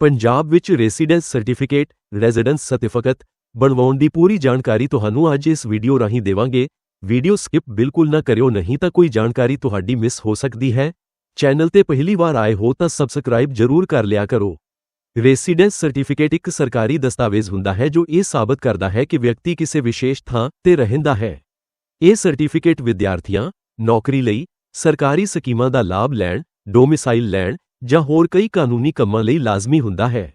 ਪੰਜਾਬ ਵਿੱਚ residence certificate residence certificate ਬਣਵਾਉਣ ਦੀ ਪੂਰੀ ਜਾਣਕਾਰੀ ਤੁਹਾਨੂੰ ਅੱਜ ਇਸ ਵੀਡੀਓ ਰਾਹੀਂ ਦੇਵਾਂਗੇ। ਵੀਡੀਓ ਸਕਿਪ ਬਿਲਕੁਲ ਨਾ ਕਰਿਓ, ਨਹੀਂ ਤਾਂ ਕੋਈ ਜਾਣਕਾਰੀ ਤੁਹਾਡੀ ਮਿਸ ਹੋ ਸਕਦੀ ਹੈ। ਚੈਨਲ ਤੇ ਪਹਿਲੀ ਵਾਰ ਆਏ ਹੋ ਤਾਂ ਸਬਸਕ੍ਰਾਈਬ ਜ਼ਰੂਰ ਕਰ ਲਿਆ ਕਰੋ। ਰੈਜ਼ੀਡੈਂਸ ਸਰਟੀਫਿਕੇਟ ਇੱਕ ਸਰਕਾਰੀ ਦਸਤਾਵੇਜ਼ ਹੁੰਦਾ ਹੈ ਜੋ ਇਹ ਸਾਬਤ ਕਰਦਾ ਹੈ ਕਿ ਵਿਅਕਤੀ ਕਿਸੇ ਵਿਸ਼ੇਸ਼ ਥਾਂ ਤੇ ਰਹਿੰਦਾ ਹੈ। ਇਹ ਸਰਟੀਫਿਕੇਟ ਵਿਦਿਆਰਥੀਆਂ, ਨੌਕਰੀ ਲਈ, ਸਰਕਾਰੀ ਸਕੀਮਾਂ ਦਾ ਲਾਭ ਲੈਣ ਡੋਮਿਸਾਈਲ ਲੈਣ ਜਾਂ ਹੋਰ ਕਈ ਕਾਨੂੰਨੀ ਕੰਮਾਂ ਲਈ ਲਾਜ਼ਮੀ ਹੁੰਦਾ ਹੈ।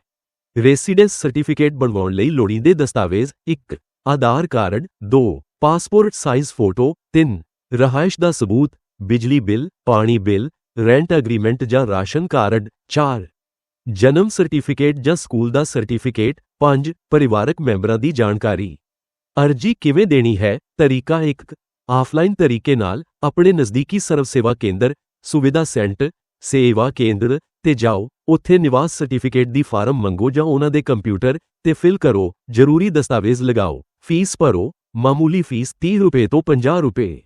ਰੈਜ਼ੀਡੈਂਸ ਸਰਟੀਫਿਕੇਟ ਬਣਵਾਉਣ ਲਈ ਲੋੜੀਂਦੇ ਦਸਤਾਵੇਜ਼ 1 Aadhaar card 2 passport size photo 3 ਰਹਾਇਸ਼ ਦਾ ਸਬੂਤ, ਬਿਜਲੀ ਬਿੱਲ, ਪਾਣੀ ਬਿੱਲ, ਰੈਂਟ ਐਗਰੀਮੈਂਟ ਜਾਂ ਰਾਸ਼ਨ ਕਾਰਡ 4 ਜਨਮ ਸਰਟੀਫਿਕੇਟ ਜਾਂ ਸਕੂਲ ਦਾ ਸਰਟੀਫਿਕੇਟ 5 ਪਰਿਵਾਰਕ ਮੈਂਬਰਾਂ ਦੀ ਜਾਣਕਾਰੀ। ਅਰਜੀ ਕਿਵੇਂ ਦੇਣੀ ਹੈ? ਤਰੀਕਾ 1 ਆਫਲਾਈਨ ਤਰੀਕੇ ਨਾਲ, ਆਪਣੇ ਨਜ਼ਦੀਕੀ ਸਰਵ ਸੇਵਾ ਕੇਂਦਰ, ਸੁਵਿਧਾ ਸੈਂਟਰ ਸੇਵਾ ਕੇਂਦਰ ਤੇ ਜਾਓ, ਉੱਥੇ ਨਿਵਾਸ ਸਰਟੀਫਿਕੇਟ ਦੀ ਫਾਰਮ ਮੰਗੋ ਜਾਂ ਉਹਨਾਂ ਦੇ ਕੰਪਿਊਟਰ ਤੇ ਫਿਲ ਕਰੋ। ਜ਼ਰੂਰੀ ਦਸਤਾਵੇਜ਼ ਲਗਾਓ। ਫੀਸ ਭਰੋ। ਮਾਮੂਲੀ ਫੀਸ 30 ਰੁਪਏ ਤੋਂ 50 ਰੁਪਏ।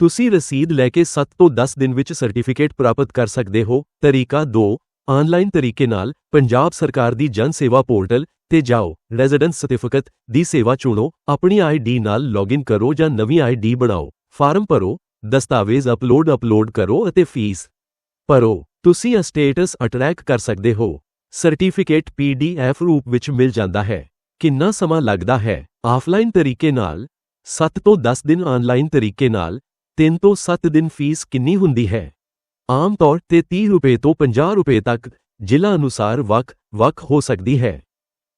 ਤੁਸੀਂ ਰਸੀਦ ਲੈ ਕੇ 7 ਤੋਂ 10 ਦਿਨ ਵਿੱਚ ਸਰਟੀਫਿਕੇਟ ਪ੍ਰਾਪਤ ਕਰ ਸਕਦੇ ਹੋ। ਤਰੀਕਾ 2 ਆਨਲਾਈਨ ਤਰੀਕੇ ਨਾਲ ਪੰਜਾਬ ਸਰਕਾਰ ਦੀ ਜਨ ਸੇਵਾ ਪੋਰਟਲ ਤੇ ਜਾਓ। ਰੈਜ਼ੀਡੈਂਸ ਸਰਟੀਫਿਕੇਟ ਦੀ ਸੇਵਾ ਚੁਣੋ। ਆਪਣੀ ਆਈਡੀ ਨਾਲ ਲੌਗਇਨ ਕਰੋ ਜਾਂ ਨਵੀਂ ਆਈਡੀ ਬਣਾਓ। ਫਾਰਮ ਭਰੋ। ਦਸਤਾਵੇਜ਼ ਅਪਲੋਡ ਅਪਲੋਡ ਕਰੋ ਅਤੇ ਫੀਸ ਭਰੋ, ਤੁਸੀਂ ਇਹ ਸਟੇਟਸ ਅਟਰੈਕ ਕਰ ਸਕਦੇ ਹੋ। ਸਰਟੀਫਿਕੇਟ ਪੀਡੀਐਫ ਰੂਪ ਵਿੱਚ ਮਿਲ ਜਾਂਦਾ ਹੈ। ਕਿੰਨਾ ਸਮਾਂ ਲੱਗਦਾ ਹੈ? ਆਫਲਾਈਨ ਤਰੀਕੇ ਨਾਲ 7 ਤੋਂ 10 ਦਿਨ ਆਨਲਾਈਨ ਤਰੀਕੇ ਨਾਲ 3 ਤੋਂ 7 ਦਿਨ ਫੀਸ ਕਿੰਨੀ ਹੁੰਦੀ ਹੈ? ਆਮ ਤੌਰ ਤੇ 30 ਰੁਪਏ ਤੋਂ 50 ਰੁਪਏ ਤੱਕ, ਜ਼ਿਲ੍ਹਾ ਅਨੁਸਾਰ ਵੱਖ-ਵੱਖ ਹੋ ਸਕਦੀ ਹੈ।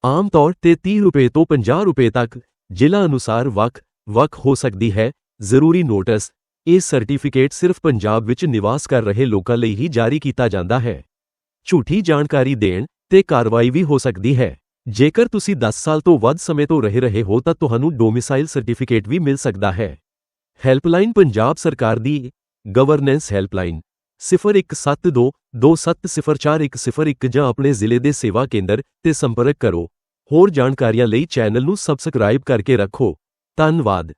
ਆਮ ਤੌਰ ਤੇ 30 ਰੁਪਏ ਤੋਂ 50 ਰੁਪਏ ਤੱਕ, ਜ਼ਿਲ੍ਹਾ ਅਨੁਸਾਰ ਵੱਖ-ਵੱਖ ਹੋ ਸਕਦੀ ਹੈ। ਜ਼ਰੂਰੀ ਨੋਟਿਸ ਇਹ ਸਰਟੀਫਿਕੇਟ ਸਿਰਫ ਪੰਜਾਬ ਵਿੱਚ ਨਿਵਾਸ ਕਰ ਰਹੇ ਲੋਕਾਂ ਲਈ ਹੀ ਜਾਰੀ ਕੀਤਾ ਜਾਂਦਾ ਹੈ। ਝੂਠੀ ਜਾਣਕਾਰੀ ਦੇਣ ਤੇ ਕਾਰਵਾਈ ਵੀ ਹੋ ਸਕਦੀ ਹੈ। ਜੇਕਰ ਤੁਸੀਂ 10 ਸਾਲ ਤੋਂ ਵੱਧ ਸਮੇਂ ਤੋਂ ਰਹਿ ਰਹੇ ਹੋ ਤਾਂ ਤੁਹਾਨੂੰ ਡੋਮਿਸਾਈਲ ਸਰਟੀਫਿਕੇਟ ਵੀ ਮਿਲ ਸਕਦਾ ਹੈ। ਹੈਲਪਲਾਈਨ ਪੰਜਾਬ ਸਰਕਾਰ ਦੀ ਗਵਰਨੈਂਸ ਹੈਲਪਲਾਈਨ 0172 2704 ਜਾਂ ਆਪਣੇ ਜ਼ਿਲ੍ਹੇ ਦੇ ਸੇਵਾ ਕੇਂਦਰ ਤੇ ਸੰਪਰਕ ਕਰੋ। ਹੋਰ ਜਾਣਕਾਰੀਆਂ ਲਈ ਚੈਨਲ ਨੂੰ ਸਬਸਕ੍ਰਾਈਬ ਕਰਕੇ ਰੱਖੋ। ਧੰਨਵਾਦ।